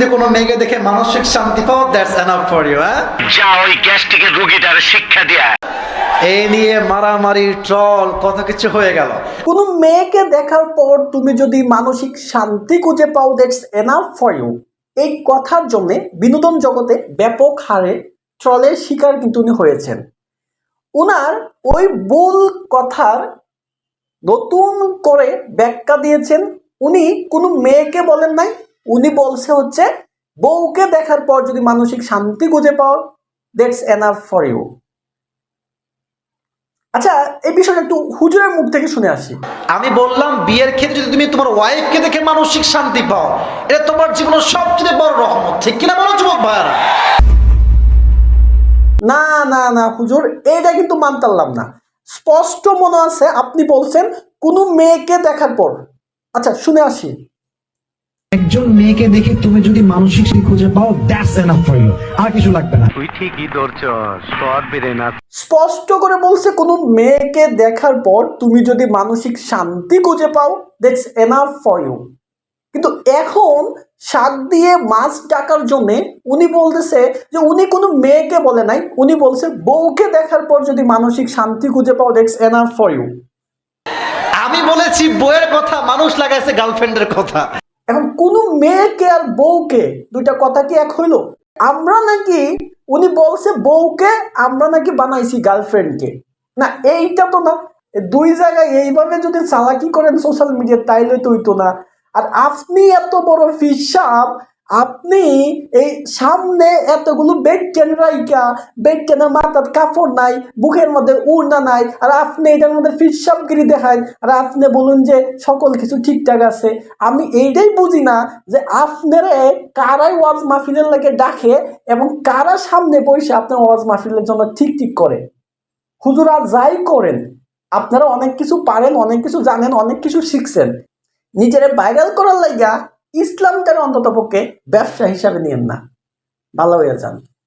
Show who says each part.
Speaker 1: যদি কোনো মেয়েকে দেখে মানসিক শান্তি পাও দ্যাটস এনাফ ফর ইউ হ্যাঁ?
Speaker 2: যা ওই গ্যাস্ট্রিকের রোগীটার শিক্ষা দিয়া।
Speaker 1: এই নিয়ে মারামারি ট্রল কত কিছু হয়ে গেল।
Speaker 3: কোনো মেয়েকে দেখার পর তুমি যদি মানসিক শান্তি খুঁজে পাও দ্যাটস এনাফ ফর ইউ এই কথার জন্য বিনোদন জগতে ব্যাপক হারে ট্রলের শিকার কিন্তু উনি হয়েছেন। উনার ওই ভুল কথার নতুন করে ব্যাখ্যা দিয়েছেন। উনি কোনো মেয়েকে বলেন নাই উনি বলছে হচ্ছে বউকে দেখার পর যদি মানসিক শান্তি খুঁজে পাও দ্যাটস এনাফ ফর ইউ আচ্ছা এই বিষয়টা একটু হুজুরের মুখ থেকে শুনে আসি।
Speaker 1: আমি বললাম বিয়ের ক্ষেত্রে যদি তুমি তোমার ওয়াইফকে দেখে মানসিক শান্তি পাও এটা তোমার জীবনের সবচেয়ে বড় রহমত। ঠিক কিনা বলো যুবক ভাইয়ারা?
Speaker 3: না না না হুজুর এটা কিন্তু মানতারলাম না। স্পষ্ট মনে আছে আপনি বলছেন কোনো মেয়েকে দেখার পর। আচ্ছা শুনে আসি।
Speaker 4: একজন মেয়েকে দেখে তুমি যদি মানসিক শান্তি খুঁজে পাও দ্যাটস এনাফ ফর ইউ আর কিছু লাগবে না।
Speaker 2: তুই ঠিকই ধরছস সব বেড়ে না।
Speaker 3: স্পষ্ট করে বলছে কোনো মেয়েকে দেখার পর তুমি যদি মানসিক শান্তি খুঁজে পাও দ্যাটস এনাফ ফর ইউ কিন্তু এখন শাক দিয়ে মাছ ডাকার জন্যে উনি বলতেছে যে উনি কোনো মেয়েকে বলে নাই উনি বলছে বউকে দেখার পর যদি মানসিক শান্তি খুঁজে পাও দ্যাটস এনাফ ফর ইউ
Speaker 1: আমি বলেছি বইয়ের কথা মানুষ লাগাইছে গার্লফ্রেন্ডের কথা।
Speaker 3: কোন মেয়েকে আর বউকে, দুইটা কথা কি এক হইল? আমরা নাকি, উনি বলছে বউকে, আমরা নাকি বানাইছি গার্লফ্রেন্ডকে। না, এইটা তো না। দুই জায়গায় এইভাবে যদি চালাকি করেন সোশ্যাল মিডিয়া তাইলে তো হইতো না। আর আপনি এত বড় ফিসাব আপনি এই সামনে এতগুলো বেড টেন রাইকা বেড টেনের মাথার কাপড় নাই? বুকের মধ্যে উড়না নাই? আর আপনি এটার মধ্যে ফিসাবগিরি দেখান? আর আপনি বলুন যে সকল কিছু ঠিকঠাক আছে। আমি এইটাই বুঝি না যে আপনারা কারাই ওয়াজ মাহফিলের লাগে ডাকে এবং কারা সামনে বসে আপনার ওয়াজ মাহফিলের জন্য ঠিক ঠিক করে। হুজুরা যাই করেন, আপনারা অনেক কিছু পারেন, অনেক কিছু জানেন, অনেক কিছু শিখছেন। নিজেরা ভাইরাল করার লাইগা ইসলামটার অন্তত পক্ষে ব্যবসা হিসাবে নিয়েন না। ভালো হয়ে যান।